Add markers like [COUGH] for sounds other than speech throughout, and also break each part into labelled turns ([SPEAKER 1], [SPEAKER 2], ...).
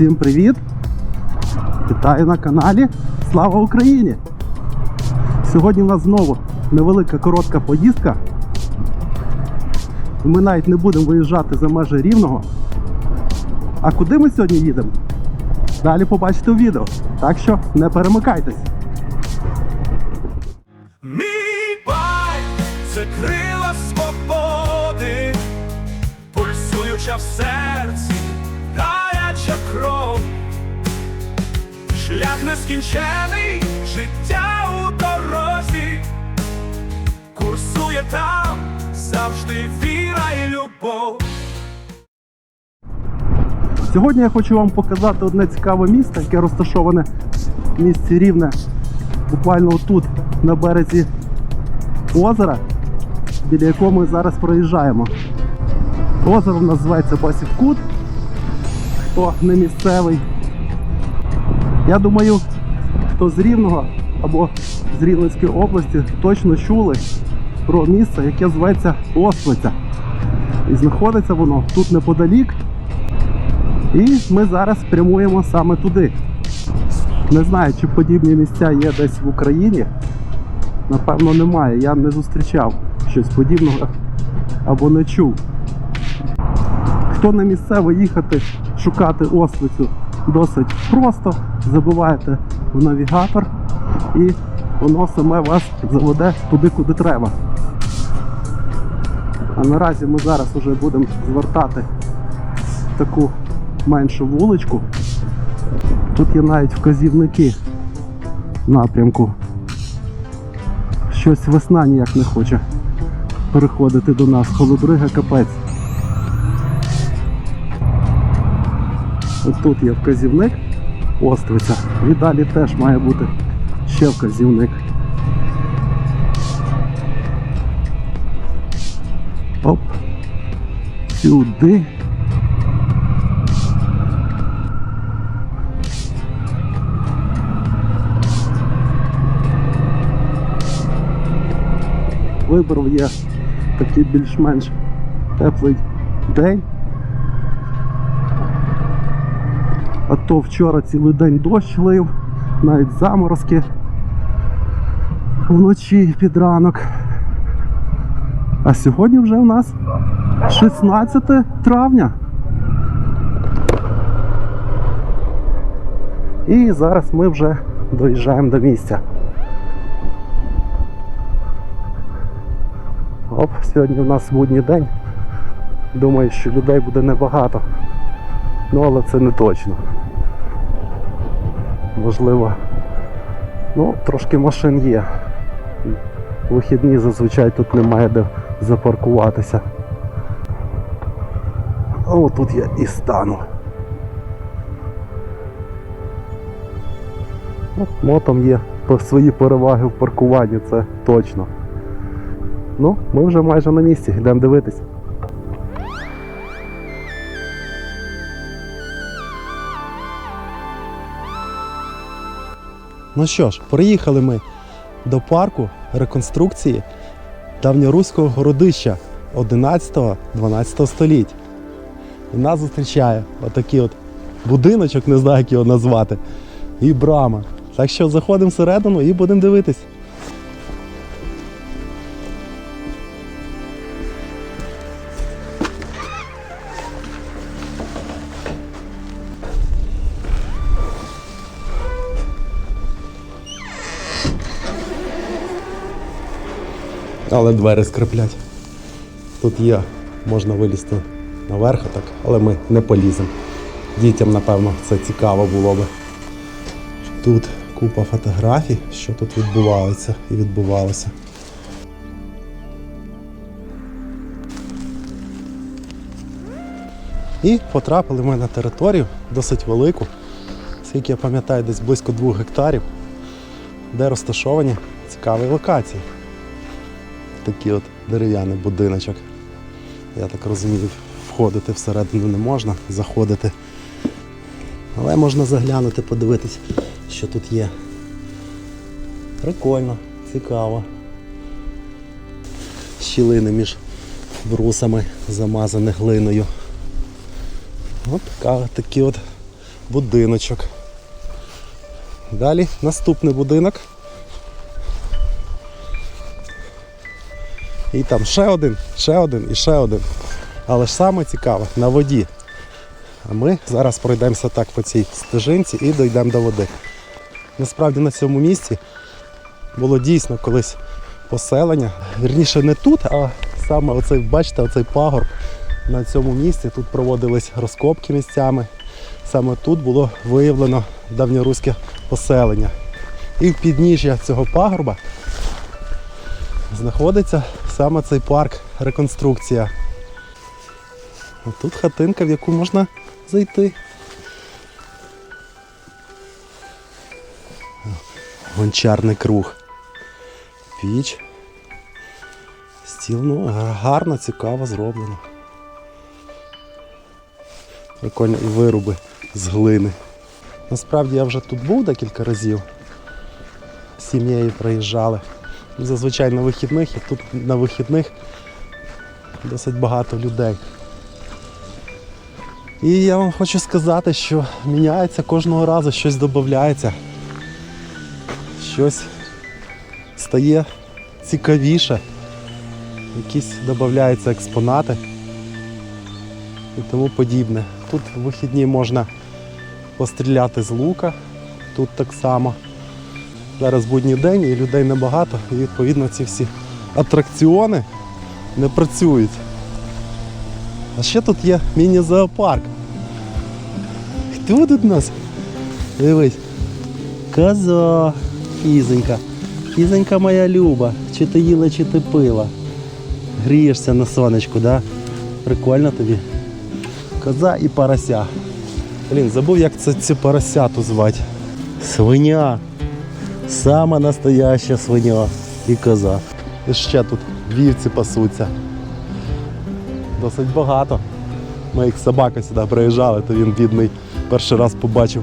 [SPEAKER 1] Всім привіт! Вітаю на каналі Слава Україні! Сьогодні в нас знову невелика коротка поїздка. Ми навіть не будемо виїжджати за межі рівного. А куди ми сьогодні їдемо? Далі побачите у відео. Так що не перемикайтесь.
[SPEAKER 2] Шлях нескінчений, життя у дорозі, курсує там завжди віра і любов.
[SPEAKER 1] Сьогодні я хочу вам показати одне цікаве місце, яке розташоване в місті Рівне, буквально тут, на березі озера, біля якого ми зараз проїжджаємо. Озеро називається Басівкут. Хто не місцевий. Я думаю, хто з Рівного або з Рівненської області точно чули про місце, яке називається Ослиця. І знаходиться воно тут неподалік. І ми зараз прямуємо саме туди. Не знаю, чи подібні місця є десь в Україні. Напевно, немає. Я не зустрічав щось подібного або не чув. Хто не місцево їхати, шукати ослицю досить просто. Забиваєте в навігатор і воно саме вас заведе туди, куди треба. А наразі ми зараз вже будемо звертати таку меншу вуличку. Тут є навіть вказівники напрямку. Щось весна ніяк не хоче переходити до нас. Холодрига капець. Тут є вказівник Оствиця. І далі теж має бути ще вказівник. Оп. Сюди. вибрав є такий більш-менш теплий день. А то вчора цілий день дощ лив, навіть заморозки вночі під ранок. А сьогодні вже у нас 16 травня. І зараз ми вже доїжджаємо до місця. Оп, сьогодні у нас будній день. Думаю, що людей буде небагато. Ну, але це не точно. Можливо, ну, трошки машин є. Вихідні зазвичай тут немає де запаркуватися. О, тут я і стану. От мотом є свої переваги в паркуванні, це точно. Ну, ми вже майже на місці, йдемо дивитись. Ну що ж, приїхали ми до парку реконструкції давньоруського городища 11-12 століть. І нас зустрічає отакий от будиночок, не знаю, як його назвати, і брама. Так що заходимо всередину і будемо дивитись. Але двері скриплять. Тут є, можна вилізти наверх, так, але ми не поліземо. Дітям, напевно, це цікаво було би. Тут купа фотографій, що тут відбувається і відбувалося. І потрапили ми на територію досить велику, скільки я пам'ятаю, десь близько двох гектарів, де розташовані цікаві локації такий от дерев'яний будиночок. Я так розумію, входити всередину не можна, заходити. Але можна заглянути, подивитись, що тут є. Прикольно, цікаво. Щілини між брусами замазані глиною. От така, такі от будиночок. Далі наступний будинок. І там ще один, ще один і ще один. Але ж саме цікаве на воді. А ми зараз пройдемося так по цій стежинці і дійдемо до води. Насправді на цьому місці було дійсно колись поселення. Вірніше не тут, а саме оцей, бачите, оцей пагорб на цьому місці. Тут проводились розкопки місцями. Саме тут було виявлено давньоруське поселення. І в підніжжя цього пагорба знаходиться саме цей парк реконструкція. Тут хатинка, в яку можна зайти. Гончарний круг. Піч. Стіл, ну, гарно, цікаво зроблено. Прикольно і вируби з глини. Насправді я вже тут був декілька разів. З сім'єю приїжджали. Зазвичай на вихідних, і тут на вихідних досить багато людей. І я вам хочу сказати, що міняється кожного разу, щось додається, щось стає цікавіше, якісь додаються експонати і тому подібне. Тут в вихідні можна постріляти з лука, тут так само. Зараз будній день і людей небагато, і відповідно ці всі атракціони не працюють. А ще тут є міні-зоопарк. Хто тут у нас? Дивись. Коза. Кізонька. Кізонька моя люба. Чи ти їла, чи ти пила. Грієшся на сонечку, да? Прикольно тобі. Коза і порося. Блін, забув, як це ці поросяту звати. Свиня. Сама настояща свиня і коза. І ще тут вівці пасуться. Досить багато. Ми як собака сюди приїжджали, то він бідний перший раз побачив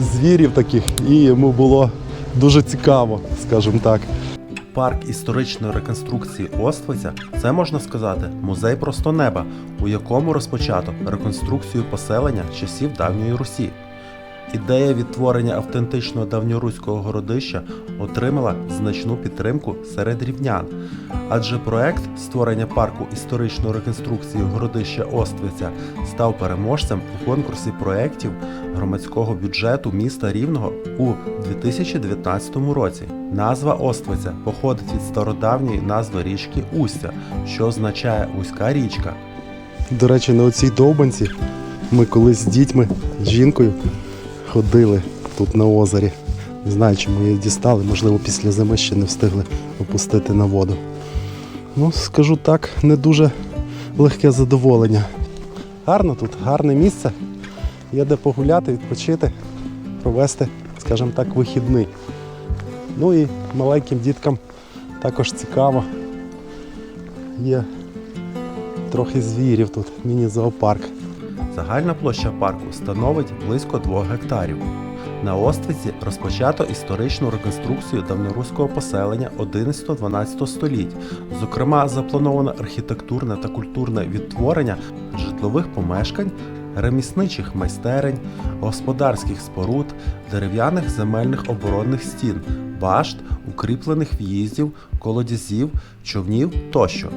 [SPEAKER 1] звірів таких і йому було дуже цікаво, скажімо так.
[SPEAKER 3] Парк історичної реконструкції Оствиця це можна сказати музей просто неба, у якому розпочато реконструкцію поселення часів давньої Русі. Ідея відтворення автентичного давньоруського городища отримала значну підтримку серед рівнян, адже проект створення парку історичної реконструкції городища Оствиця став переможцем у конкурсі проєктів громадського бюджету міста Рівного у 2019 році. Назва Оствиця походить від стародавньої назви річки Устя, що означає вузька річка.
[SPEAKER 1] До речі, на оцій довбанці ми колись з дітьми, з жінкою ходили тут на озері. Не знаю, чому її дістали, можливо, після зими ще не встигли опустити на воду. Ну, скажу так, не дуже легке задоволення. Гарно тут, гарне місце. Є де погуляти, відпочити, провести, скажімо так, вихідний. Ну і маленьким діткам також цікаво. Є трохи звірів тут, міні-зоопарк.
[SPEAKER 3] Загальна площа парку становить близько 2 гектарів. На Оствиці розпочато історичну реконструкцію давноруського поселення 11-12 століть. Зокрема, заплановано архітектурне та культурне відтворення житлових помешкань, ремісничих майстерень, господарських споруд, дерев'яних земельних оборонних стін, башт, укріплених в'їздів, колодязів, човнів тощо.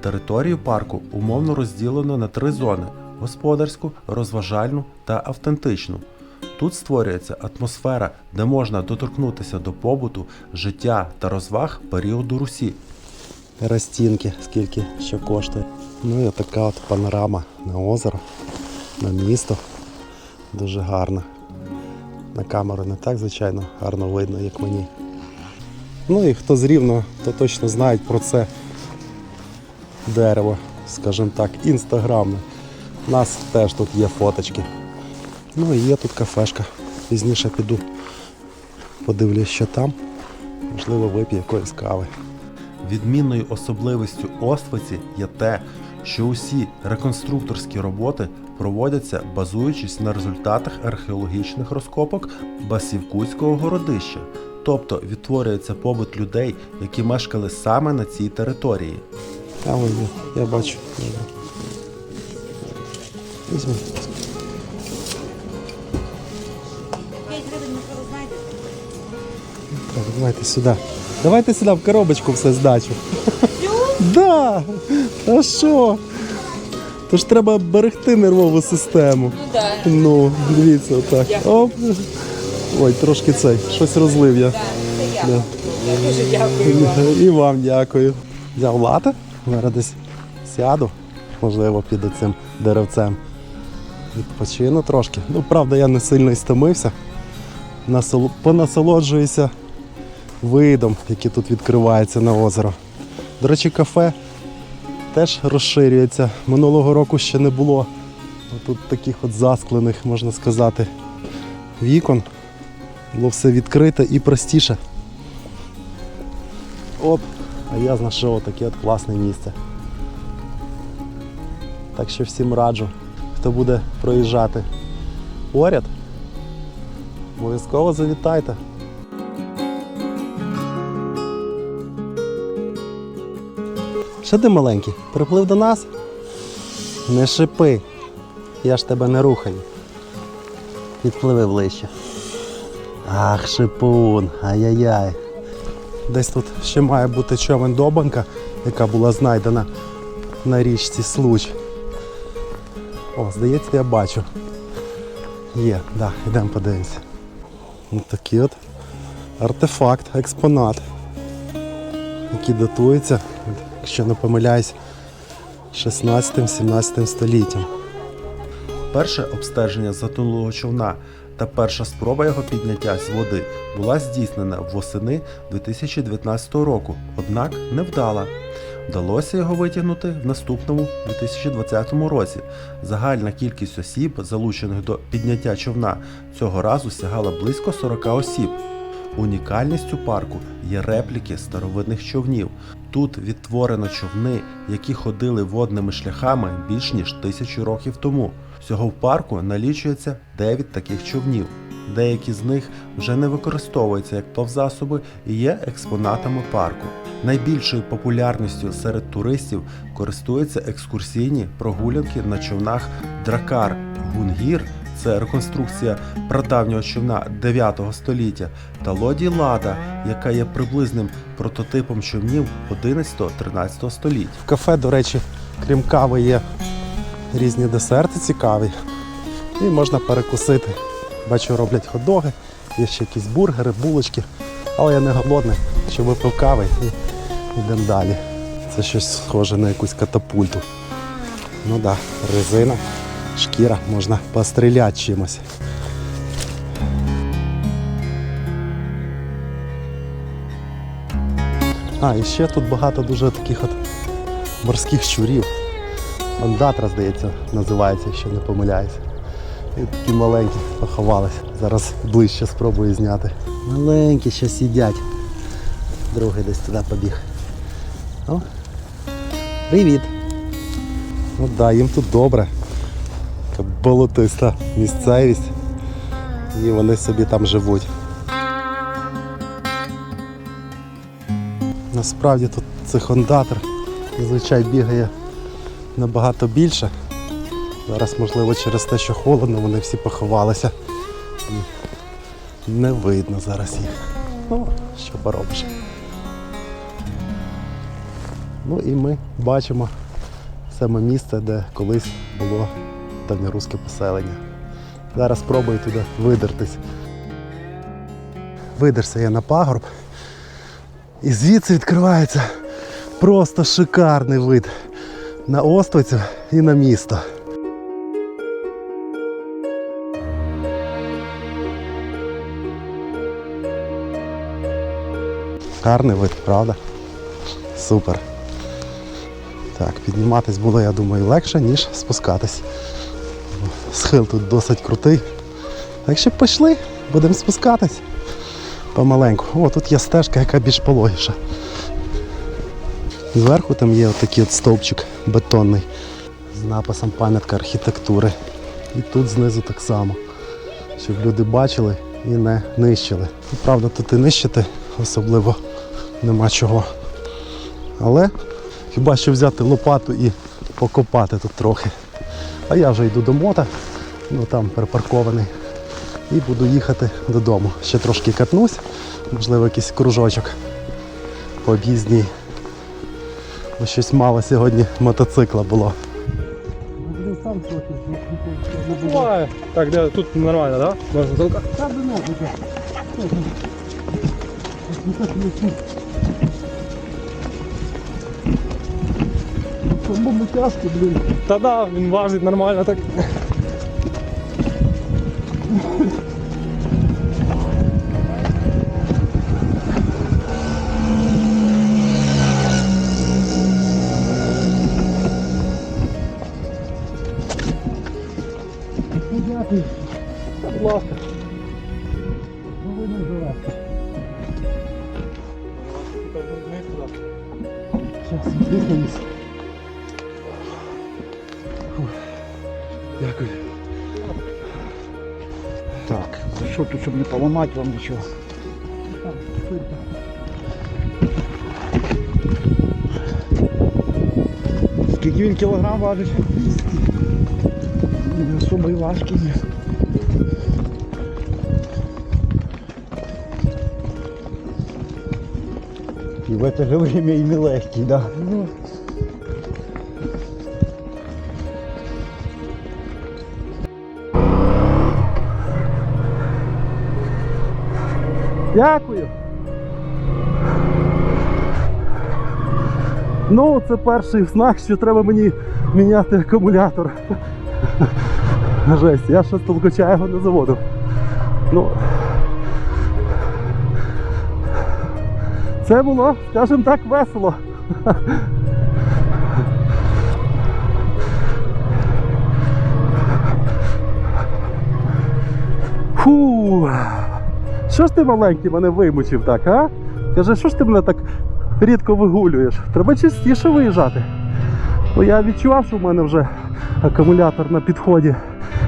[SPEAKER 3] Територію парку умовно розділено на три зони: господарську, розважальну та автентичну. Тут створюється атмосфера, де можна доторкнутися до побуту, життя та розваг періоду Русі.
[SPEAKER 1] Ростінки, скільки що коштує. Ну і така от панорама на озеро, на місто. Дуже гарно. На камеру не так, звичайно, гарно видно, як мені. Ну і хто з рівно, то точно знають про це дерево, скажімо так, інстаграмне. У нас теж тут є фоточки. Ну і є тут кафешка. Пізніше піду, подивлюсь, що там. Можливо, вип'ю якоїсь кави.
[SPEAKER 3] Відмінною особливістю Оствиці є те, що усі реконструкторські роботи проводяться базуючись на результатах археологічних розкопок Басівкутського городища, тобто відтворюється побут людей, які мешкали саме на цій території.
[SPEAKER 1] А ось я бачу. Візьми. Так, давайте сюди. Давайте сюди в коробочку все здачу. Да! А що? Тож треба берегти нервову систему.
[SPEAKER 4] Ну так.
[SPEAKER 1] Ну, дивіться, отак. Оп. Ой, трошки цей, щось розлив я. Да.
[SPEAKER 4] Я дуже дякую вам.
[SPEAKER 1] І вам дякую. Взяв лата, зараз десь сяду, можливо, під цим деревцем. Відпочину трошки. Ну, правда, я не сильно і стомився. Насол... Понасолоджуюся видом, який тут відкривається на озеро. До речі, кафе теж розширюється. Минулого року ще не було тут таких от засклених, можна сказати, вікон. Було все відкрите і простіше. Оп, а я знайшов таке от класне місце. Так що всім раджу, хто буде проїжджати поряд, обов'язково завітайте. Що ти маленький? Приплив до нас? Не шипи. Я ж тебе не рухаю. Підпливи ближче. Ах, шипун, ай-яй-яй. Десь тут ще має бути човен Добанка, яка була знайдена на річці Случ. О, здається, я бачу. Є, так, да, йдемо подивимося. Ось такий от артефакт, експонат, який датується, якщо не помиляюсь, 16-17 століттям.
[SPEAKER 3] Перше обстеження затонулого човна та перша спроба його підняття з води була здійснена восени 2019 року, однак невдала. Вдалося його витягнути в наступному 2020 році. Загальна кількість осіб, залучених до підняття човна, цього разу сягала близько 40 осіб. Унікальністю парку є репліки старовинних човнів. Тут відтворено човни, які ходили водними шляхами більш ніж тисячу років тому. Всього в парку налічується 9 таких човнів. Деякі з них вже не використовуються як плавзасоби і є експонатами парку. Найбільшою популярністю серед туристів користуються екскурсійні прогулянки на човнах Дракар Гунгір. Це реконструкція прадавнього човна 9 століття та лоді Лада, яка є приблизним прототипом човнів 11-13 століть.
[SPEAKER 1] В кафе, до речі, крім кави, є різні десерти цікаві. І можна перекусити. Бачу, роблять хот-доги, є ще якісь бургери, булочки. Але я не голодний, що випив кави і йдемо далі. Це щось схоже на якусь катапульту. Ну так, да, резина, шкіра, можна постріляти чимось. А, і ще тут багато дуже таких от морських щурів. Мандатра, здається, називається, якщо не помиляюсь. І такі маленькі поховалися. Зараз ближче спробую зняти. Маленькі ще сидять. Другий десь туди побіг. О. Привіт. Ну да, їм тут добре. Така болотиста місцевість. І вони собі там живуть. Насправді тут цих ондатр зазвичай бігає набагато більше. Зараз, можливо, через те, що холодно, вони всі поховалися. Не видно зараз їх. Ну, що поробиш. Ну і ми бачимо саме місце, де колись було давньоруське поселення. Зараз спробую туди видертись. Видерся я на пагорб. І звідси відкривається просто шикарний вид на Оствицю і на місто. Гарний вид, правда? Супер. Так, підніматись було, я думаю, легше, ніж спускатись. Схил тут досить крутий. Так що пішли, будемо спускатись помаленьку. О, тут є стежка, яка більш пологіша. Зверху там є отакий от стовпчик бетонний з написом пам'ятка архітектури. І тут знизу так само, щоб люди бачили і не нищили. Ну, Правда, тут і нищити особливо нема чого. Але хіба що взяти лопату і покопати тут трохи. А я вже йду до мота, ну там припаркований. І буду їхати додому. Ще трошки катнусь, Можливо, якийсь кружочок по об'їзній. Бо щось мало сьогодні мотоцикла було.
[SPEAKER 5] Буває. Так, де тут нормально, да? Можна толкати?
[SPEAKER 1] Самому тяжко, блін.
[SPEAKER 5] Та да, він важить нормально так.
[SPEAKER 1] Дякую.
[SPEAKER 6] Так, за що тут, щоб не поламати вам нічого? Скільки він кілограм важить? Не особо і важкий. І в це же время і нелегкий, да?
[SPEAKER 1] Дякую. Ну, це перший знак, що треба мені міняти акумулятор. Жесть, я ще з його не заводив. Ну. Це було, скажімо так, весело. Фу. Що ж ти маленький мене вимучив так, а? Каже, що ж ти мене так рідко вигулюєш? Треба частіше виїжджати. Бо я відчував, що в мене вже акумулятор на підході.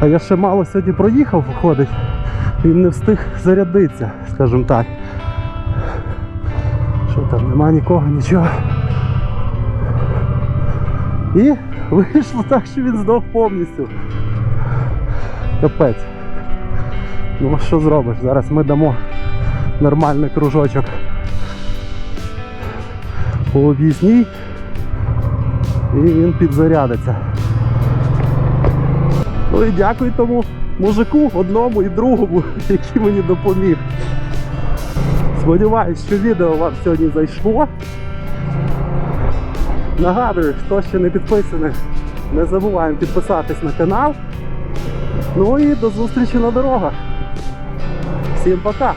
[SPEAKER 1] А я ще мало сьогодні проїхав, виходить. Він не встиг зарядитися, скажімо так. Що там, нема нікого, нічого. І [LAUGHS] вийшло так, що він здох повністю. Капець. Ну що зробиш? Зараз ми дамо нормальний кружочок по об'їзній і він підзарядиться. Ну і дякую тому мужику, одному і другому, [LAUGHS] який мені допоміг. Сподіваюсь, що відео вам сьогодні зайшло. Нагадую, хто ще не підписаний, не забуваємо підписатись на канал. Ну і до зустрічі на дорогах. Всім пока!